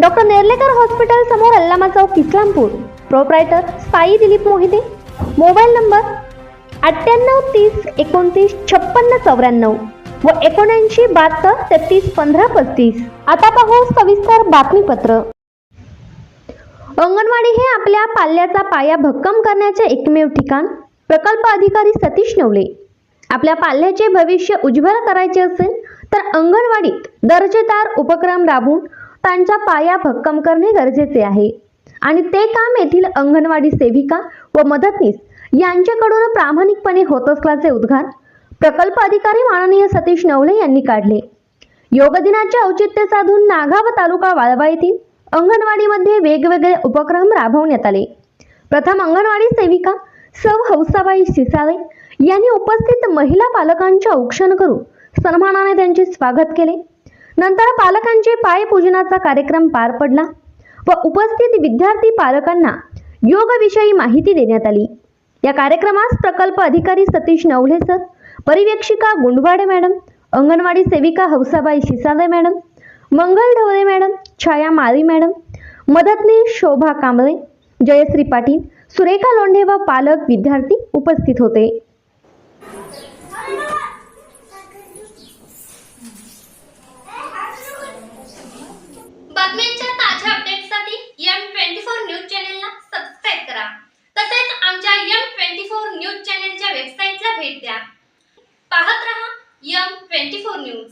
Doctor Nerlekar hospital समोर अल्लामा चौक Islampur. Proprietor Sai Dilip Mohite. Mobile number अठ्ठ्याण्णव तीस एकोणतीस छप्पन्न चौऱ्याण्णव व एकोणऐंशी बहात्तर तेहतीस पंधरा पस्तीस. आता पाहू सविस्तर बातमीपत्र. अंगणवाडी हे आपल्या पाल्याचा पाया भक्कम करण्याचे एकमेव ठिकाण प्रकल्प अधिकारी सतीश नवले. आपल्या पाल्याचे भविष्य उज्ज्वल करायचे असेल तर अंगणवाडीत दर्जेदार उपक्रम राबवून त्यांच्या पाया भक्कम करणे गरजेचे आहे. आणि ते काम येथील अंगणवाडी सेविका व मदतनीस यांच्याकडून प्रामाणिकपणे होत असल्याचे उद्गार प्रकल्प अधिकारी माननीय सतीश नवले यांनी काढले. योग दिनाचे औचित्य साधून नागाव तालुका वाळवा येथील अंगणवाडीमध्ये वेगवेगळे उपक्रम राबवण्यात आले. प्रथम अंगणवाडी सेविका सौ हौसाबाई सिसाळे यांनी उपस्थित महिला पालकांचे औक्षण करून सन्मानाने त्यांचे स्वागत केले. नंतर पालकांचे पायपूजनाचा कार्यक्रम पार पडला व उपस्थित विद्यार्थी पालकांना योगविषयी माहिती देण्यात आली. या कार्यक्रमास प्रकल्प अधिकारी सतीश नवले सर परिवेक्षिका गुंडवाडे मॅडम अंगणवाडी सेविका Hausabai Shisade madam Mangal Dhawale madam Chhaya Mali madam मदतनीस शोभा कांबळे जयश्री पाटील सुरेखा लोंढे व पालक विद्यार्थी उपस्थित होते. तसेच आमच्या यम ट्वेंटी फोर न्यूज चॅनेलच्या वेबसाईटला भेट द्या. पाहत रहा यम ट्वेंटी फोर न्यूज.